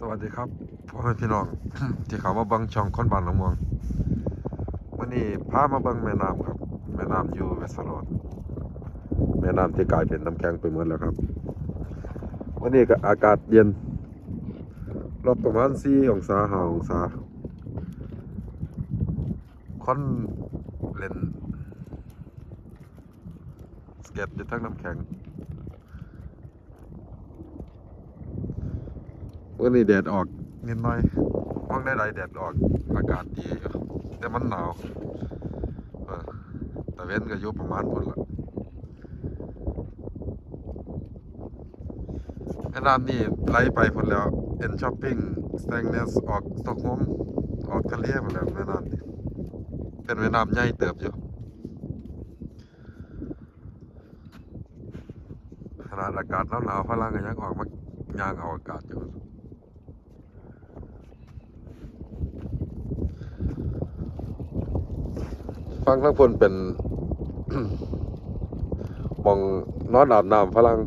สวัสดีครับพ่อแม่พี่น้อง ที่เขามาบังช่องคนบ้านหนองม่วงวันนี้พามาบังแม่น้ำครับ แม่น้ำอยู่เวสโรดแม่น้ำที่กลายเป็นน้ำแข็งไปหมดแล้วครับ วันนี้ก็อากาศเย็นลบประมาณ4องศา5องศาคนเล่นสเก็ตอยู่ทั้งน้ำแข็ง วันนี้แดดออกนิดหน่อยมองได้ไรแดดออกอากาศดีแต่มันหนาวแต่เว้นก็อยู่ประมาณพุ่นละแม่น้ำนี่ไหลไปพุ่นแล้วเอ็นช้อปปิ้งสแตงเนสออกสตอกโฮล์มออกทะเลพุ่นแล้วแม่น้ำนี่เป็นแม่น้ำใหญ่เติบอยู่ขนาดอากาศหนาวๆพลังก็ยังออกมายางเอาอากาศอยู่ ฟังทั้งพนเป็นมองนอนอาบน้ำฝรั่ง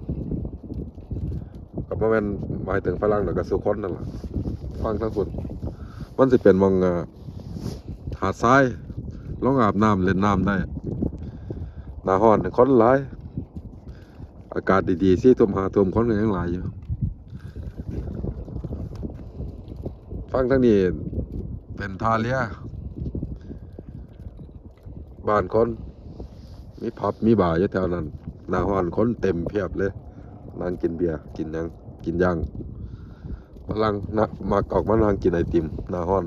กับว่าแม่นหมายถึงฝรั่งหรือกับสุคนนั่นแหละฟังทั้งพนมันสิเป็นมองหาดทรายลองอาบน้ำเล่นน้ำได้หน้าห้อนคนหลาย อากาศดีๆซี่ทุ่มหาทุ่มคนก็ยังหลายอยู่ฟังทั้งนี้เป็นทาเลีย บ้านคนมีผับมีบาร์อยู่แถวนั้นหน้าห้อนคนเต็มเพียบเลยนั่งกินเบียร์กินยังกินยังพลังนะมักออกมานั่งกินไอติมหน้าห้อน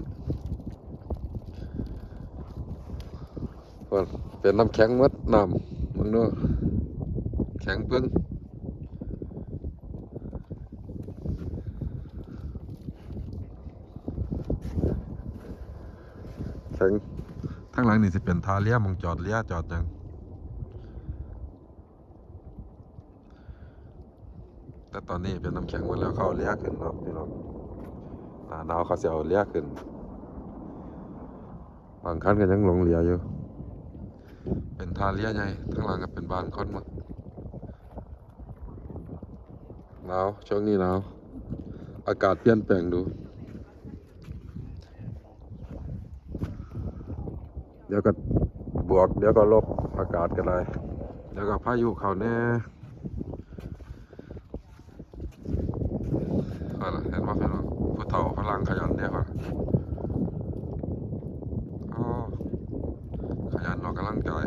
ก่อนเป็นน้ำแข็งหมดน้ำมึงเนาะแข็งปึ้งแข็ง ข้างหลังนี่สิเป็นทาเลียมองจอดเลียจอดหยังแต่ตอนนี้เป็นน้ำแข็งหมดแล้วเขาเอาเลียขึ้นเนาะพี่น้องหนาหนาวเขาจะเอาเลียขึ้นบางคันก็ยังหลงเลียอยู่เป็นทาเลียใหญ่ข้างหลังก็เป็นบ้านคนมดหนาวช่วงนี้หนาวอากาศเปลี่ยนแปลงดู ดี๋ยวก็บวก เดี๋ยวก็ลบอากาศก็ได้เดี๋ยวก็พายุเขาแน่เอาล่ะเห็นว่าพี่น้องผู้เฒ่าพลังขยันเดียวก่อนอ๋อขยันออกกำลังกาย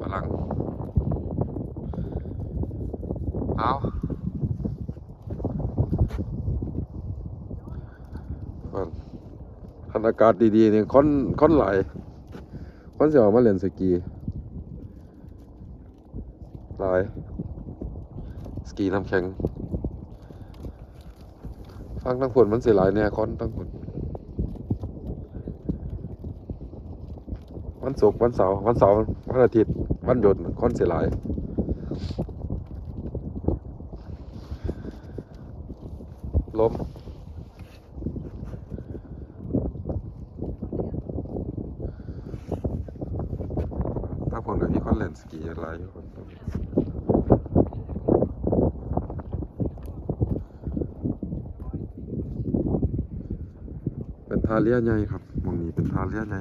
ฝรั่งเอาก่อน คันอากาศดีๆเนี่ยคนคนไหลายคนจะออกมาเล่นสกีหลายสกีน้ำแข็งฟังทั้งฝนมันเสิหลายเนี่ยคนทั้งฝนวันศุกร์วันเสาร์วันเสาร์วันอาทิตย์วันหยุดคนเสิหลายลม ถ้าผมกับพี่คอนเล่นสกีอะไรอยู่คนเป็นทาเลียใหญ่ครับมองนี้เป็นทาเลียใหญ่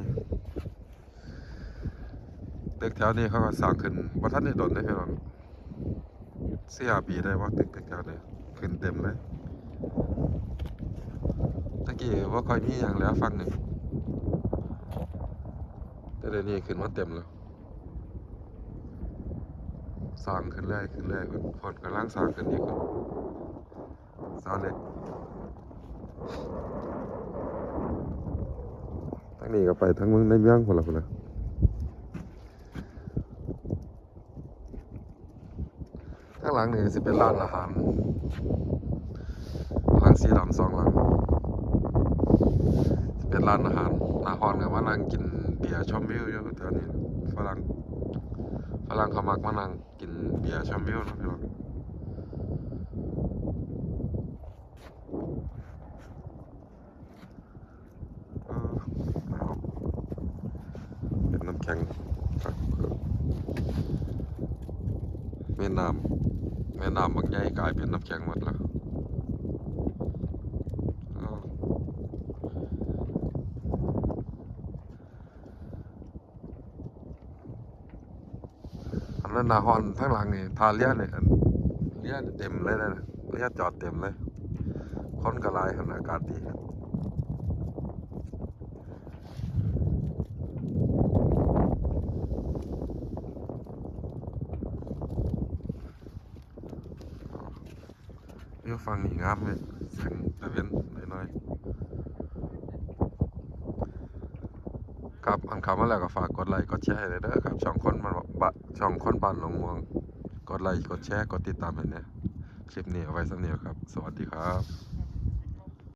ตึกแถวนี้เขาก็สร้างขึ้นว่าท่านได้โดนได้พี่น้องเสียปีได้ว่าตึกตึกแถวนี้ขึ้นเต็มเลยตะกี้ว่าคอยมีอย่างแล้วฟังหนึ่งแต่เดี๋ยวนี้ขึ้นมาเต็มแล้ว สร้างขึ้นเรื่อยขึ้นเรื่อยคนคนกำลังสร้างขึ้นอีกคนสร้างเลยทั้งนี้ก็ไปทั้งเมืองในเมืองคนละคนละข้างหลังนี่สิเป็นร้านอาหารหลังสีดำสองหลังสิเป็นร้านอาหารหนาฮอนกับว่านั่งกินเบียร์ชมวิวอยู่แถวนี้ฝรั่งฝรั่งเขามักมานั่ง เบียร์ชมวิวนะพี่น้องเป็นน้ำแข็งครับแม่น้ำแม่น้ำบางใหญ่กลายเป็นน้ำแข็งหมดแล้ว นั่นนาฮอนทั้งหลังนี่ทาเลียเนี่ยเลียเต็มเลยนะเลียจอดเต็มเลยคนกระลายหันอากาศดีครับนี่ฟังนี่งามเลยแสงตะเวนน้อยๆ ครับอันคำว่าแล้วก็ฝากกดไลค์กดแชร์ให้เลยเด้อครับ ช่องคนมันบะช่องคนบ้านหนองม่วง กดไลค์กดแชร์กดติดตามให้เนี่ยคลิปนี้เอาไว้สำเนียวครับ สวัสดีครับ